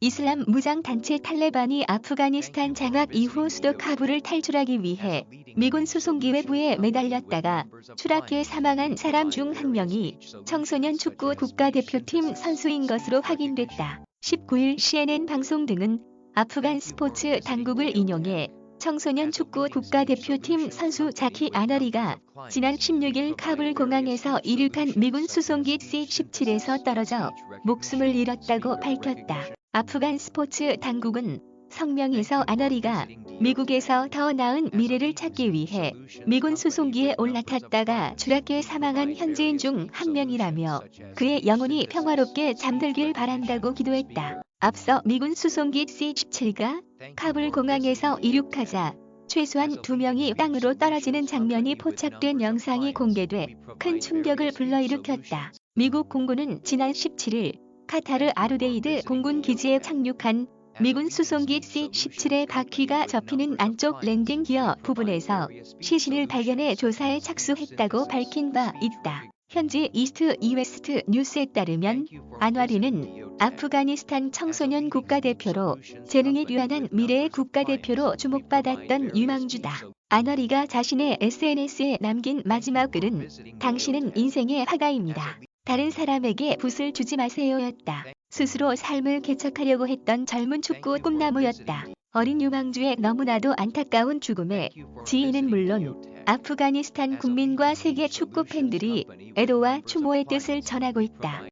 이슬람 무장 단체 탈레반이 아프가니스탄 장악 이후 수도 카불을 탈출하기 위해 미군 수송기 외부에 매달렸다가 추락해 사망한 사람 중 한 명이 청소년 축구 국가대표팀 선수인 것으로 확인됐다. 19일 CNN 방송 등은 아프간 스포츠 당국을 인용해 청소년 축구 국가대표팀 선수 자키 아너리가 지난 16일 카불 공항에서 이륙한 미군 수송기 C-17에서 떨어져 목숨을 잃었다고 밝혔다. 아프간 스포츠 당국은 성명에서 아너리가 미국에서 더 나은 미래를 찾기 위해 미군 수송기에 올라탔다가 추락해 사망한 현지인 중 한 명이라며 그의 영혼이 평화롭게 잠들길 바란다고 기도했다. 앞서 미군 수송기 C-17가 카불 공항에서 이륙하자 최소한 두 명이 땅으로 떨어지는 장면이 포착된 영상이 공개돼 큰 충격을 불러일으켰다. 미국 공군은 지난 17일 카타르 아르데이드 공군 기지에 착륙한 미군 수송기 C-17의 바퀴가 접히는 안쪽 랜딩 기어 부분에서 시신을 발견해 조사에 착수했다고 밝힌 바 있다. 현지 이스트 이웨스트 뉴스에 따르면 안와리는 아프가니스탄 청소년 국가대표로 재능이 뛰어난 미래의 국가대표로 주목받았던 유망주다. 안와리가 자신의 SNS에 남긴 마지막 글은 당신은 인생의 화가입니다. 다른 사람에게 붓을 주지 마세요였다. 스스로 삶을 개척하려고 했던 젊은 축구 꿈나무였다. 어린 유망주의 너무나도 안타까운 죽음에 지인은 물론 아프가니스탄 국민과 세계 축구 팬들이 애도와 추모의 뜻을 전하고 있다.